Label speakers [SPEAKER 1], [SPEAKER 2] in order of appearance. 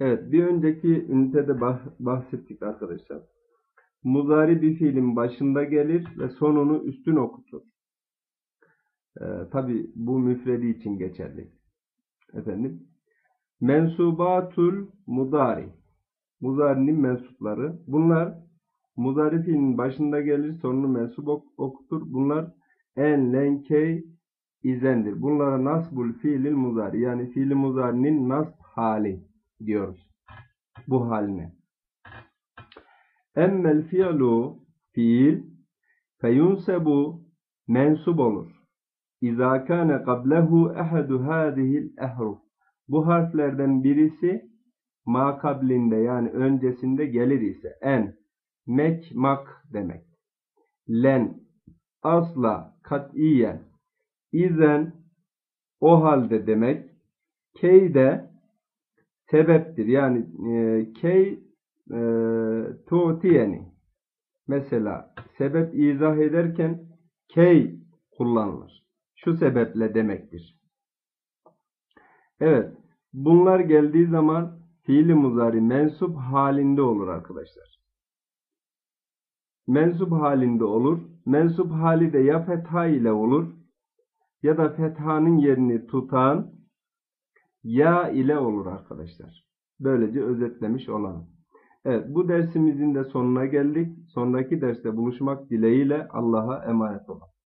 [SPEAKER 1] Evet, bir önceki ünitede bah- bahsettik arkadaşlar. Muzari bir fiilin başında gelir ve sonunu üstün okutur. Ee, Tabi bu müfredi için geçerli. Efendim. Mensubatul mudari. Muzari'nin mensupları. Bunlar muzari fiilin başında gelir, sonunu mensup ok- okutur. Bunlar en, len, key, izendir. Bunlara nasbul fiilil muzari. Yani fiili muzari'nin nasb hali diyoruz. Bu haline. Emmel fi'lu fiil feyunsebu mensup olur. İzâ kâne qablehu ehadu hâzihil ehruf. Bu harflerden birisi ma kablinde yani öncesinde gelir ise en, mek, mak demek. Len, asla, katiyen, izen, o halde demek. Key de sebeptir. Yani e, key e, tu'tiyeni. Mesela sebep izah ederken key kullanılır. Şu sebeple demektir. Evet. Bunlar geldiği zaman fiili muzari mensup halinde olur arkadaşlar. Mensup halinde olur. Mensup hali de ya fetha ile olur ya da fethanın yerini tutan ya ile olur arkadaşlar. Böylece özetlemiş olalım. Evet bu dersimizin de sonuna geldik. Sonraki derste buluşmak dileğiyle Allah'a emanet olun.